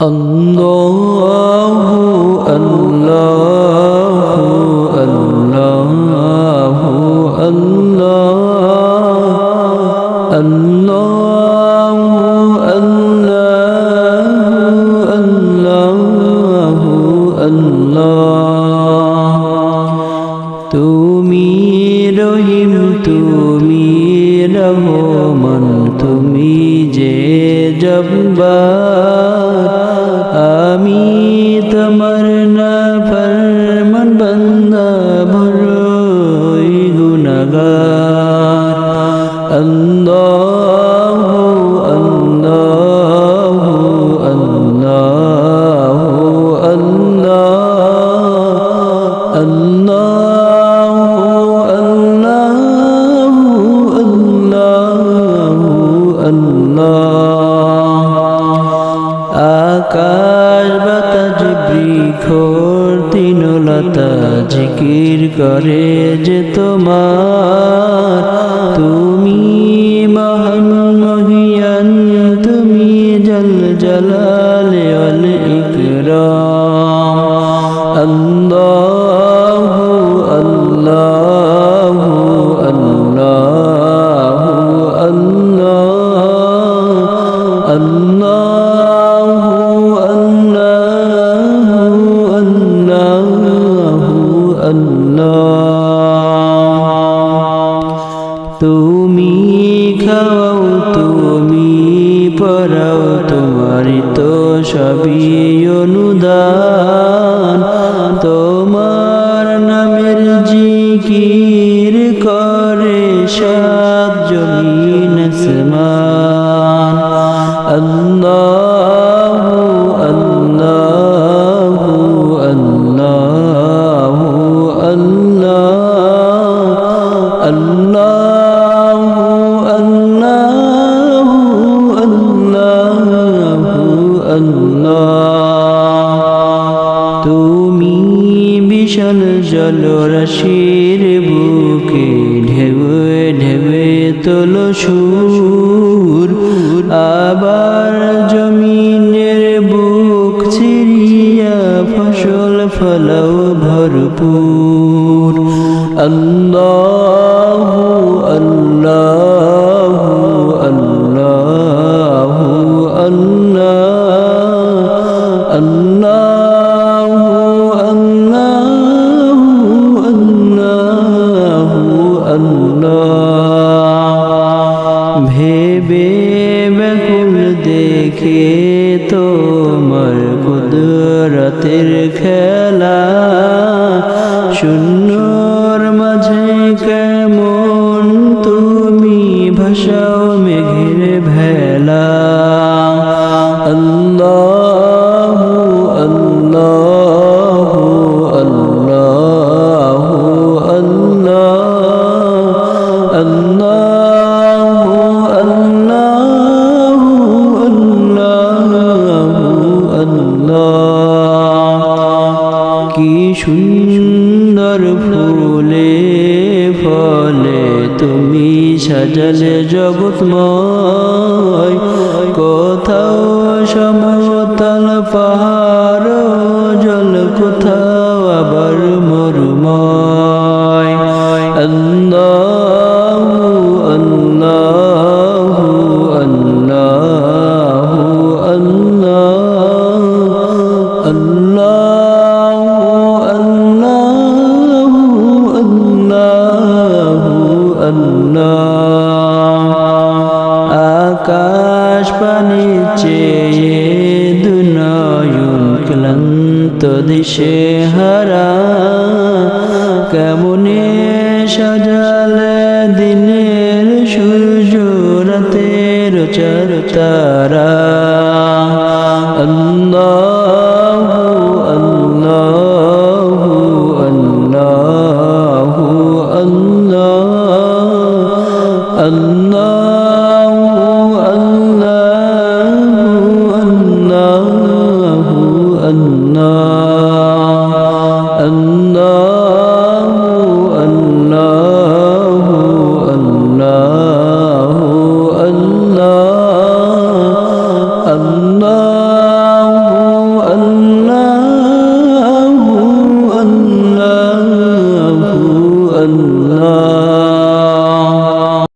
الله الله الله الله الله الله الله الله তুমি রহিম তুমি রহমান তুমি যে জব্বার বন্দা বড়ই গুনাগার আল্লাহ আল্লাহ আল্লাহ জিকির করে যে তোমার। তুমি মহান মহিয়ান তুমি জল জলাল অল ইকরাম আল্লাহ তোমারই তো সবই অনুদান। তোমার নামের জিকির করে সাত জমিন আল্লাহ আল্লাহ আল্লাহ আল্লাহ। বিশাল জলরাশির বুকে ঢেউয়ে ঢেউয়ে তোল সুর। আবার জমিনের বুক ছিড়িয়া ফসল ফল ভরপুর। আল্লাহ আল্লাহ। ভেবে ব্যাকুল দেখে তোমার কুদরতের খেলা। শূন্যর মাঝে কেমন তুমি ভাষাও মেঘের ভেলা। কি সুন্দর ফুলে ফলে তুমি সাজালে জগৎময়। কোথাও সমতল পাহাড়, জল কোথাও আবার মরুময়। আল্লাহ আকাশ পানি চেয়ে দুনয়ন ক্লান্ত দিশে হারা কেমনে